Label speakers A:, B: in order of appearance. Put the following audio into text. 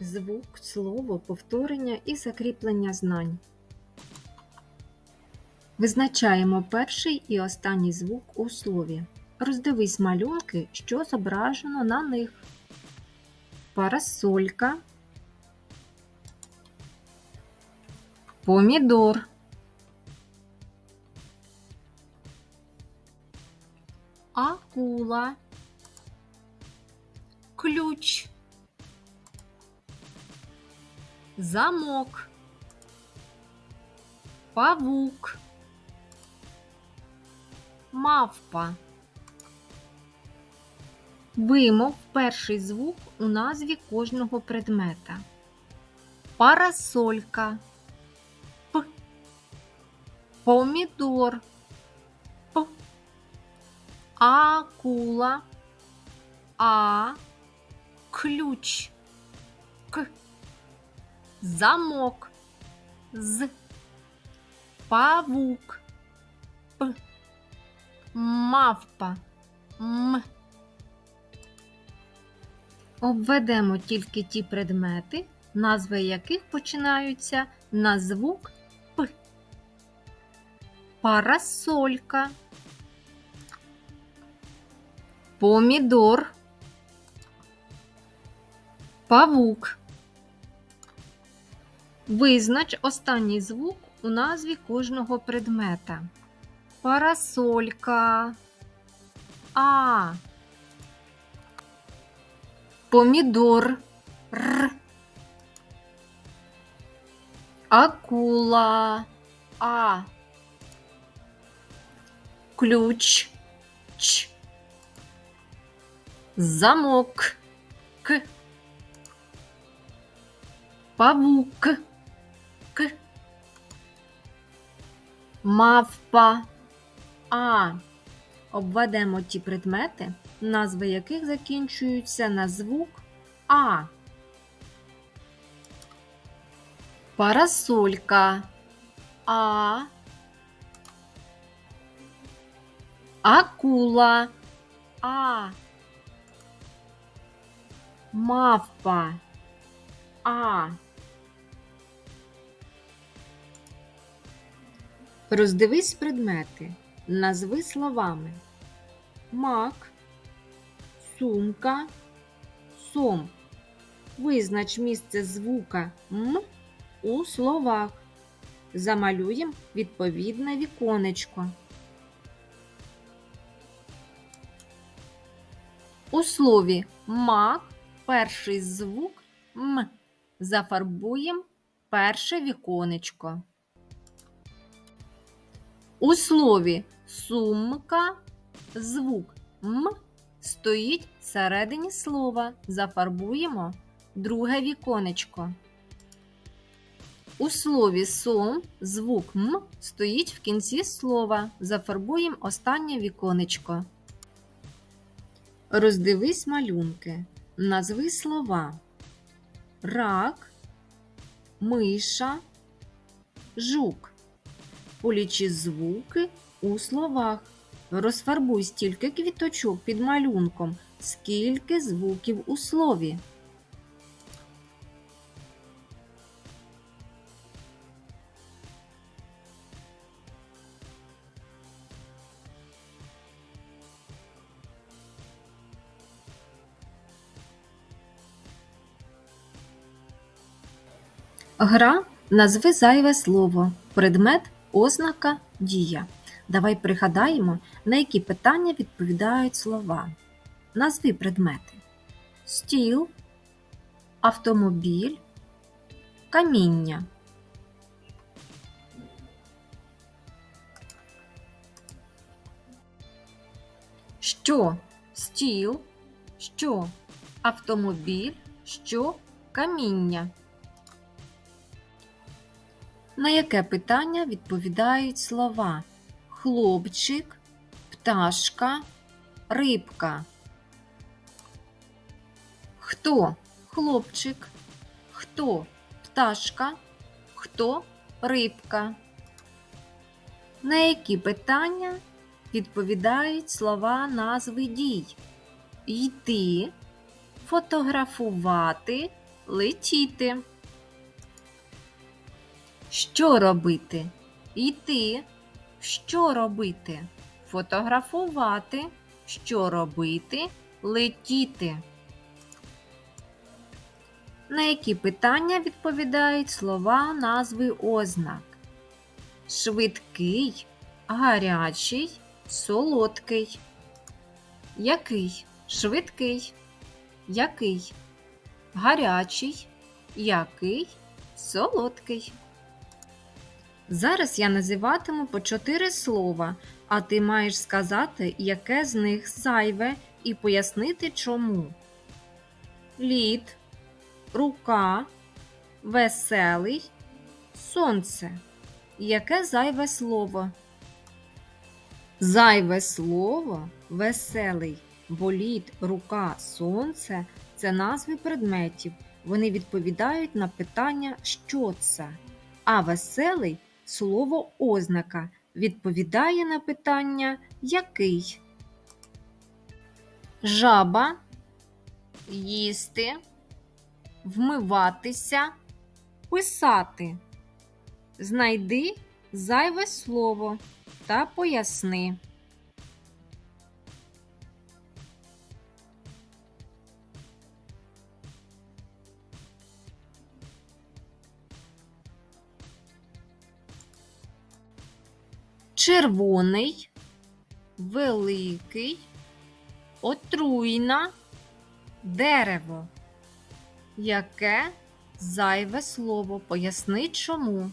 A: звук, слово, повторення і закріплення знань. Визначаємо перший і останній звук у слові. Роздивись малюнки, що зображено на них. Парасолька, помідор, акула, ключ, замок, павук, мавпа. Вимов перший звук у назві кожного предмета. Парасолька, П, помідор, П, акула, А, ключ, К, замок, З, павук, П, мавпа, М. Обведемо тільки ті предмети, назви яких починаються на звук П. Парасолька, помідор, павук. Визнач останній звук у назві кожного предмета. Парасолька. А. Помідор. Р. Акула. А. Ключ. Ч. Замок. К. Павук. Мавпа. А. Обведемо ті предмети, назви яких закінчуються на звук А. Парасолька. А. Акула. А. Мавпа. А. Роздивись предмети. Назви словами. Мак, сумка, сом. Визнач місце звука М у словах. Замалюємо відповідне віконечко. У слові мак перший звук М. Зафарбуємо перше віконечко. У слові сумка звук М стоїть всередині слова. Зафарбуємо друге віконечко. У слові сом звук М стоїть в кінці слова. Зафарбуємо останнє віконечко. Роздивись малюнки. Назви слова. Рак, миша, жук. Полічи звуки у словах. Розфарбуй стільки квіточок під малюнком, скільки звуків у слові. Гра назви зайве слово, предмет, ознака, дія. Давай пригадаємо, на які питання відповідають слова. Назви предмети: стіл, автомобіль, каміння. Що стіл, що автомобіль, що каміння. На яке питання відповідають слова хлопчик, пташка, рибка? Хто хлопчик? Хто пташка? Хто рибка? На які питання відповідають слова назви дій? Йти, фотографувати, летіти. Що робити? Йти. Що робити? Фотографувати. Що робити? Летіти. На які питання відповідають слова назви ознак? Швидкий, гарячий, солодкий. Який? Швидкий. Який? Гарячий. Який? Солодкий. Зараз я називатиму по чотири слова, а ти маєш сказати, яке з них зайве, і пояснити чому. Лід, рука, веселий, сонце. Яке зайве слово? Зайве слово веселий, бо лід, рука, сонце це назви предметів. Вони відповідають на питання, що це. А веселий слово ознака відповідає на питання який. Жаба, їсти, вмиватися, писати. Знайди зайве слово та поясни. Червоний, великий, отруйна, дерево. Яке зайве слово? Поясни чому.